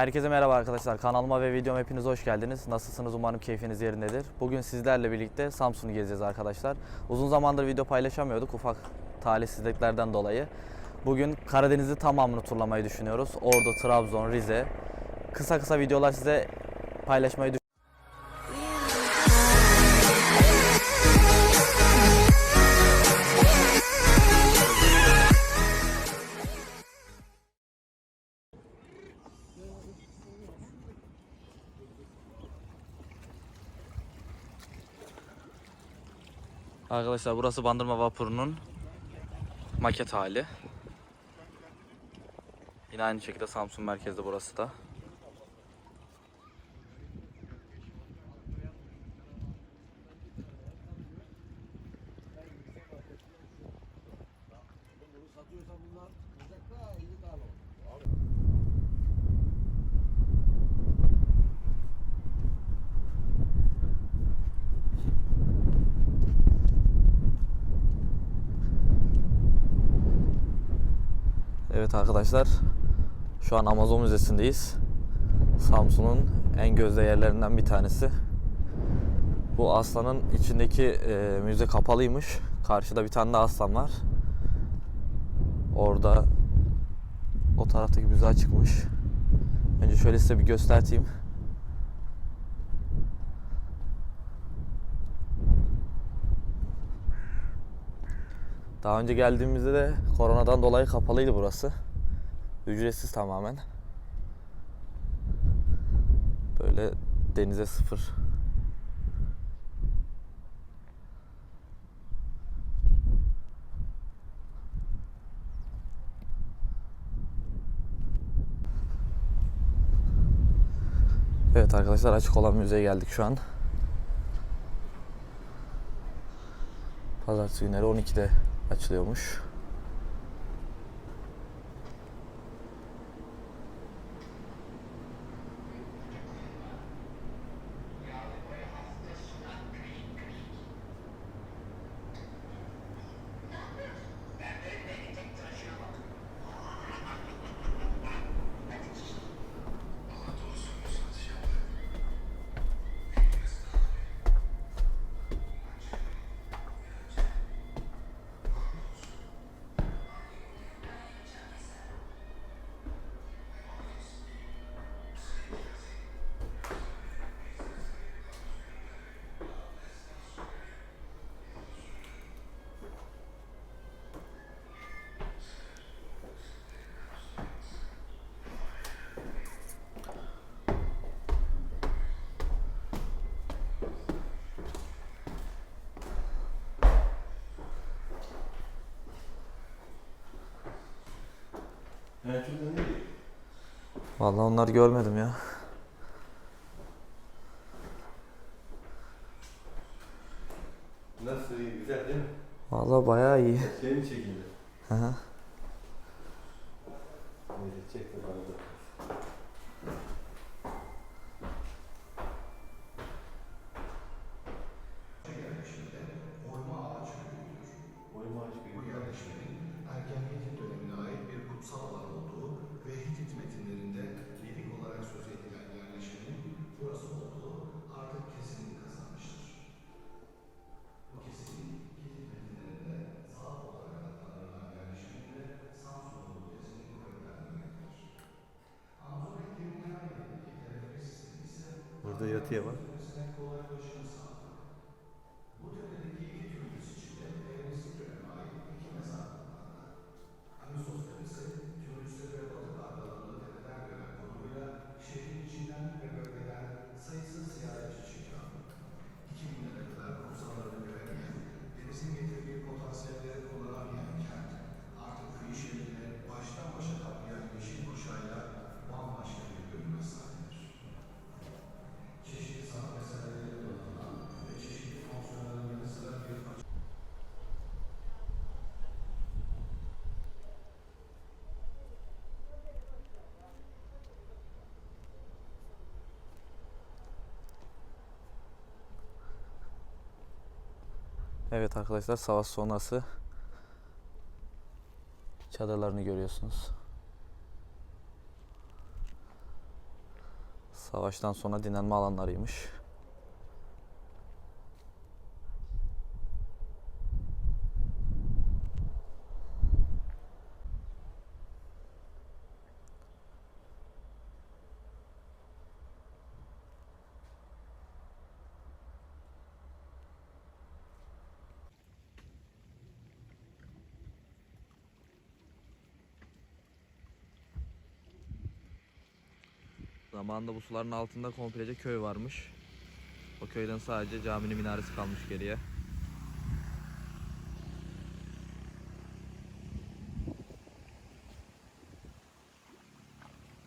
Herkese merhaba arkadaşlar. Kanalıma ve videoma hepiniz hoş geldiniz. Nasılsınız? Umarım keyfiniz yerindedir. Bugün sizlerle birlikte Samsun'u gezeceğiz arkadaşlar. Uzun zamandır video paylaşamıyorduk ufak talihsizliklerden dolayı. Bugün Karadeniz'i tamamını turlamayı düşünüyoruz. Ordu, Trabzon, Rize. Kısa kısa videolar size paylaşmayı Arkadaşlar burası Bandırma Vapuru'nun maket hali. Yine aynı şekilde Samsun merkezde burası da. Evet arkadaşlar şu an Amazon Müzesi'ndeyiz. Samsun'un en gözde yerlerinden bir tanesi. Bu aslanın içindeki e, müze kapalıymış. Karşıda bir tane daha aslan var. Orada o taraftaki müze açıkmış. Önce şöyle size bir göstereyim. Daha önce geldiğimizde de koronadan dolayı kapalıydı burası. Ücretsiz tamamen. Böyle denize sıfır. Evet arkadaşlar açık olan müzeye geldik şu an. Pazartesi günleri 12'de açılıyormuş. Vallahi onları görmedim ya. Nasıl iyi, güzel değil mi? Vallahi bayağı iyi. Şey mi çekildi? Hı hı. Neyse çek de bana da. Burada yatıya bak. Evet arkadaşlar savaş sonrası çadırlarını görüyorsunuz. Savaştan sonra dinlenme alanlarıymış. Zamanında bu suların altında komplece köy varmış. O köyden sadece caminin minaresi kalmış geriye.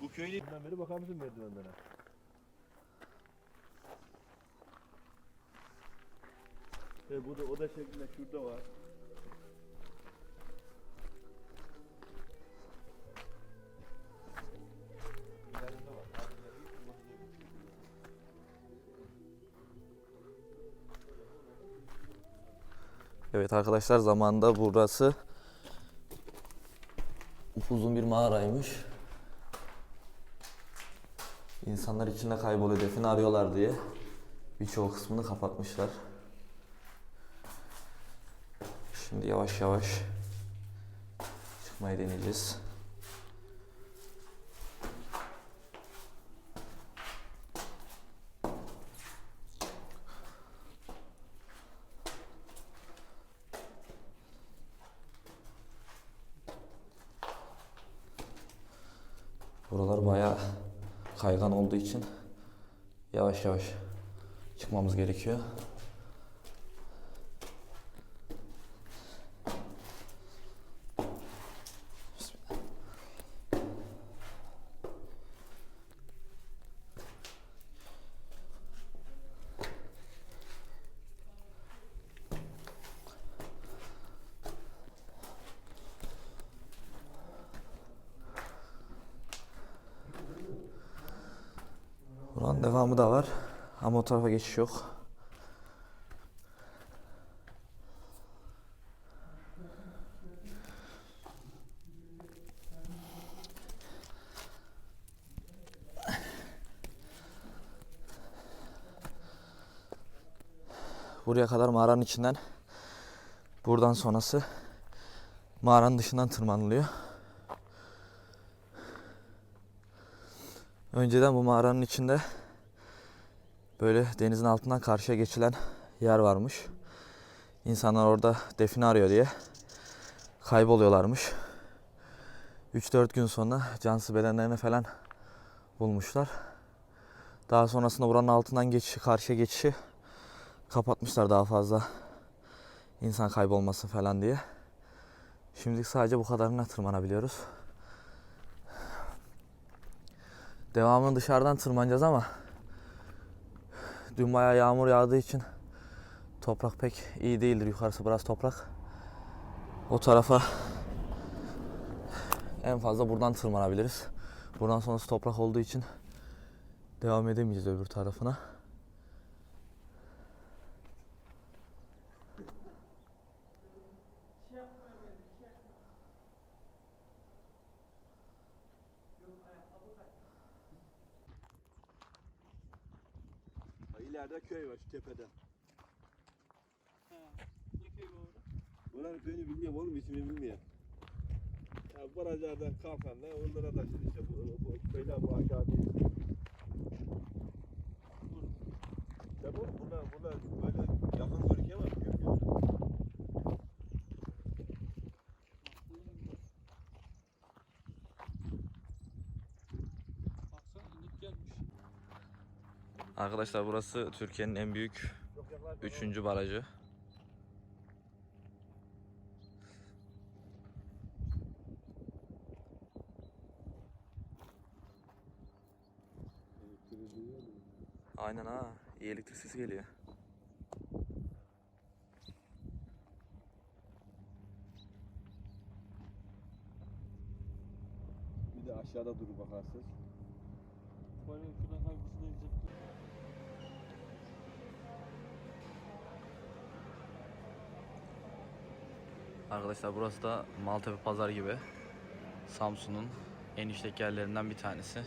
Bu köyün Bundan beri bakar mısın merdivenlere? E, bu da oda şeklinde şurada var. Evet arkadaşlar zamanında burası uzun bir mağaraymış. İnsanlar içinde kayboluyor defini arıyorlar diye birçok kısmını kapatmışlar. Şimdi yavaş yavaş çıkmayı deneyeceğiz. Buralar bayağı kaygan olduğu için yavaş yavaş çıkmamız gerekiyor. Devamı da var ama o tarafa geçiş yok. Buraya kadar mağaranın içinden buradan sonrası mağaranın dışından tırmanılıyor. Önceden bu mağaranın içinde böyle denizin altından karşıya geçilen yer varmış. İnsanlar orada define arıyor diye kayboluyorlarmış. 3-4 gün sonra cansız bedenlerini falan bulmuşlar. Daha sonrasında buranın altından geçişi, karşıya geçişi kapatmışlar daha fazla insan kaybolmasın falan diye. Şimdilik sadece bu kadarına tırmanabiliyoruz. Devamını dışarıdan tırmanacağız ama dün bayağı yağmur yağdığı için toprak pek iyi değildir. Yukarısı biraz toprak. O tarafa en fazla buradan tırmanabiliriz. Buradan sonrası toprak olduğu için devam edemeyeceğiz öbür tarafına. Ha, İleride köy var şu tepede. Buranın köyünü bilmiyorum oğlum ismini bilmiyorum. Ya barajlardan kalkan ne onlara taşır işte bu, bu, köyler bu aşağı değil. Ya bu burada burada böyle yakın görünüyor ama büyük yok. Baksana inik gelmiş. Arkadaşlar burası Türkiye'nin en büyük Çok yaklaşma. üçüncü barajı. Aynen ha. İyi elektrik sesi geliyor. Bir de aşağıda durur bakarsınız. Böyle şuradan kaygısı da Arkadaşlar burası da Maltepe Pazar gibi. Samsun'un en işlek yerlerinden bir tanesi.